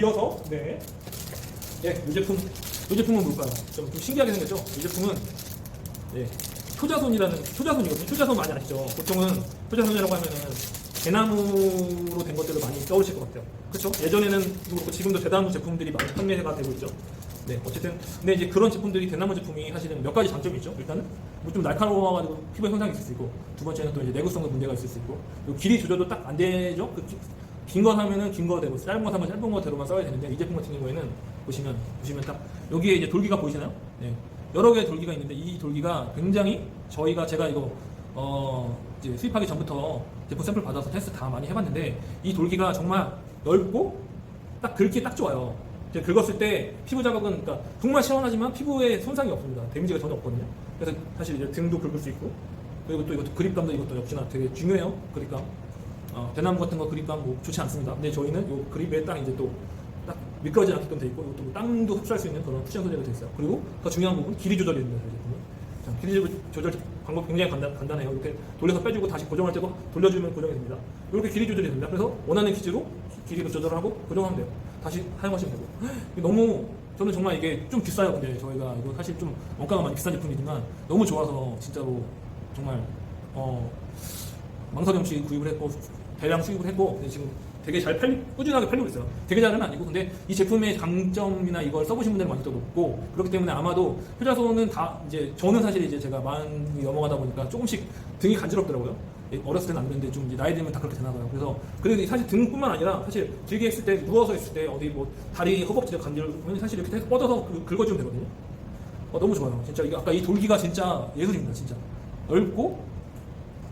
이어서 네. 예, 이 제품 이 제품은 뭘까요? 좀, 좀 신기하게 생겼죠? 이 제품은 예, 효자손이라는 효자손이거든요. 효자손 많이 아시죠? 보통은 효자손이라고 하면은 대나무로 된 것들을 많이 떠오르실 것 같아요. 그렇죠? 예전에는 그렇고 지금도 대나무 제품들이 많이 판매가 되고 있죠. 네, 어쨌든 근데 이제 그런 제품들이 대나무 제품이 사실은 몇 가지 장점이 있죠. 일단은 뭐좀 날카로워가지고 피부에 손상이 있을 수 있고 두 번째는 또 이제 내구성도 문제가 있을 수 있고 그리고 길이 조절도 딱 안 되죠. 그 긴 거 사면은 긴 거대로 짧은 거 사면 짧은 거대로만 써야 되는데 이 제품 같은 경우에는 보시면 보시면 딱 여기에 이제 돌기가 보이시나요? 네. 여러 개의 돌기가 있는데 이 돌기가 굉장히 저희가 제가 이거 어 이제 수입하기 전부터 제품 샘플 받아서 테스트 다 많이 해봤는데 이 돌기가 정말 넓고 딱 긁기 딱 좋아요. 이제 긁었을 때 피부 자극은 그러니까 정말 시원하지만 피부에 손상이 없습니다. 데미지가 전혀 없거든요. 그래서 사실 이제 등도 긁을 수 있고 그리고 또 이것도 그립감도 이것도 역시나 되게 중요해요. 그립감. 어, 대나무 같은 거 그립감 뭐 좋지 않습니다. 근데 저희는 요 그립에 딱 이제 또 딱 미끄러지지 않게끔 돼 있고 이것도 뭐 땅도 흡수할 수 있는 그런 쿠션 소재가 돼 있어요. 그리고 더 중요한 부분 길이 조절이 됩니다. 이. 자, 길이 조절 방법 굉장히 간단, 간단해요. 이렇게 돌려서 빼주고 다시 고정할 때도 돌려주면 고정이 됩니다. 이렇게 길이 조절이 됩니다. 그래서 원하는 기지로 길이를 조절하고 고정하면 돼요. 다시 사용하시면 되고. 너무 저는 정말 이게 좀 비싸요. 근데 저희가 이거 사실 좀 원가가 많이 비싼 제품이지만 너무 좋아서 진짜로 정말 어 망설임 없이 구입을 했고 대량 수입을 했고 지금 되게 잘 팔리 꾸준하게 팔리고 있어요. 되게 잘은 아니고 근데 이 제품의 강점이나 이걸 써보신 분들이 많이 더 높고 그렇기 때문에 아마도 효자손은 다 이제 저는 사실 이제 제가 많이 넘어가다 보니까 조금씩 등이 간지럽더라고요. 예, 어렸을 때는 안 그랬는데 좀 나이 들면 다 그렇게 되나 봐요. 그래서 그래도 사실 등뿐만 아니라 사실 길게 했을 때 누워서 했을 때 어디 뭐 다리 허벅지에 간지러면 사실 이렇게 뻗어서 그- 긁어주면 되거든요. 어, 너무 좋아요. 진짜 이게 아까 이 돌기가 진짜 예술입니다. 진짜 넓고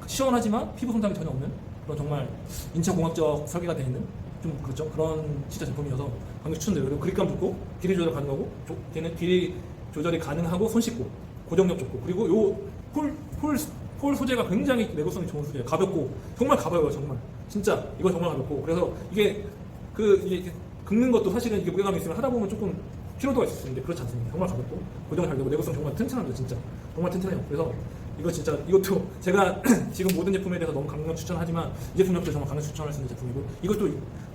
시원하지만 피부 손상이 전혀 없는 그런 정말 인체공학적 설계가 되어 있는 좀 그렇죠 그런 진짜 제품이어서 강력 추천드려요. 그리고 그립감 좋고 길이 조절 가능하고 조, 걔는 길이 조절이 가능하고 손 씻고 고정력 좋고 그리고 요폴 폴 폴 소재가 굉장히 내구성이 좋은 소재예요. 가볍고 정말 가벼워요. 정말 진짜 이거 정말 가볍고 그래서 이게 그 이게 긁는 것도 사실은 이게 무게감이 있으면 하다 보면 조금 피로도가 있을 수 있는데 그렇지 않습니다. 정말 가볍고 고정 잘 되고 내구성 정말 튼튼합니다. 진짜 정말 튼튼해요. 그래서 이거 진짜 이것도 제가 지금 모든 제품에 대해서 너무 강력 추천하지만 이 제품 역시 정말 강력 추천할 수 있는 제품이고 이것도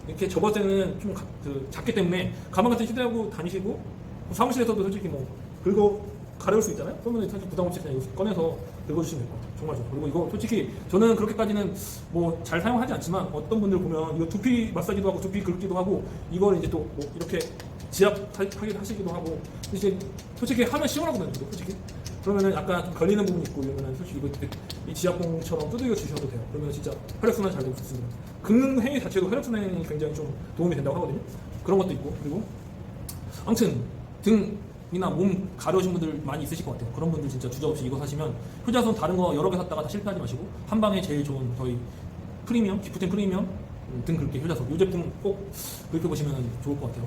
이렇게 접었을 때는 좀 가- 그 작기 때문에 가방 같은 휴대하고 다니시고 뭐 사무실에서도 솔직히 뭐 긁어 가려울 수 있잖아요. 그러면 사실 부담 없이 그냥 이거 꺼내서 긁어주시면 될 것 같아요. 정말 좋아요. 그리고 이거 솔직히 저는 그렇게까지는 뭐 잘 사용하지 않지만 어떤 분들 보면 이거 두피 마사지도 하고 두피 긁기도 하고 이걸 이제 또 뭐 이렇게 지압 하기도 하시기도 하고 이제 솔직히 하면 시원하거든요. 솔직히 그러면은 약간 좀 걸리는 부분이 있고 이러면은 솔직히 이거 이 지압봉처럼 두들겨 주셔도 돼요. 그러면 진짜 혈액순환 잘 되고 좋습니다. 긁는 행위 자체도 혈액순환이 굉장히 좀 도움이 된다고 하거든요. 그런 것도 있고 그리고 아무튼 등이나 몸 가려우신 분들 많이 있으실 것 같아요. 그런 분들 진짜 주저없이 이거 사시면 효자손 다른 거 여러 개 샀다가 다 실패하지 마시고 한 방에 제일 좋은 저희 프리미엄 기프텐 프리미엄 음, 등 긁기 효자손 이 제품 꼭 구입해 보시면 좋을 것 같아요.